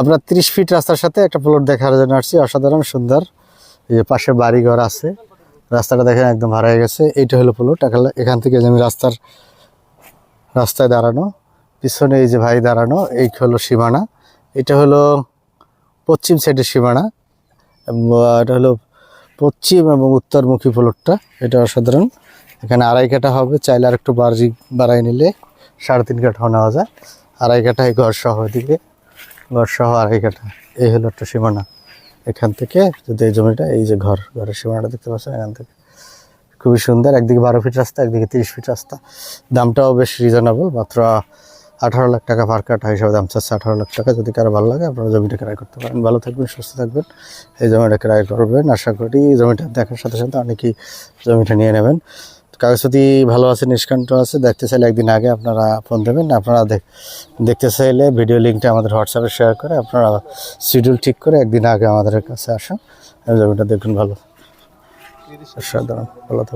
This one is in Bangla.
আমরা তিরিশ ফিট রাস্তার সাথে একটা প্লট দেখার জন্য আসছি। অসাধারণ, সুন্দর। এই যে পাশে বাড়িঘর আছে। রাস্তাটা দেখেন একদম ভাড়া হয়ে গেছে। এইটা হলো প্লট এখান থেকে যে আমি রাস্তার রাস্তায় দাঁড়ানো, পিছনে এই যে ভাই দাঁড়ানো, এই হলো সীমানা। এটা হলো পশ্চিম সাইডের সীমানা। এটা হলো পশ্চিম এবং উত্তরমুখী প্লটটা এটা অসাধারণ। এখানে আড়াই কাঠা হবে। চাইলে আর একটু বাড়ি বাড়াই নিলে সাড়ে তিন কাঠাও নেওয়া যায়। আড়াই কাঠায় ঘর সহ এদিকে। ঘর সহ আড়াই কাঠা এই হলো একটা সীমানা। এখান থেকে যদি এই জমিটা, এই যে ঘর, ঘরের সীমানাটা দেখতে পাচ্ছেন এখান থেকে। খুবই সুন্দর, একদিকে বারো ফিট রাস্তা, একদিকে তিরিশ ফিট রাস্তা। দামটাও বেশ রিজনেবল মাত্র আঠারো লাখ টাকা পার কাঠা হিসাবে দাম চাচ্ছে আঠারো লাখ টাকা। যদি কারও ভালো লাগে, আপনারা জমিটা ক্রয় করতে পারেন। ভালো থাকবেন, সুস্থ থাকবেন, এই জমিটা ক্রয় করবেন। আশা করি জমিটা দেখার সাথে সাথে অনেকেই জমিটা নিয়ে নেবেন। কাগজপাতি ভালো আছে, নিষ্কান্ত আছে, দেখতে চাইলে একদিন আগে আপনারা ফোন দেবেন। আপনারা দেখ- দেখতে চাইলে ভিডিও লিঙ্কটা আমাদের হোয়াটসঅ্যাপে শেয়ার করে আপনারা শিডিউল ঠিক করে একদিন আগে আমাদের কাছে আসুন। জমিটা দেখুন ভালো। সাধারণ ভালো।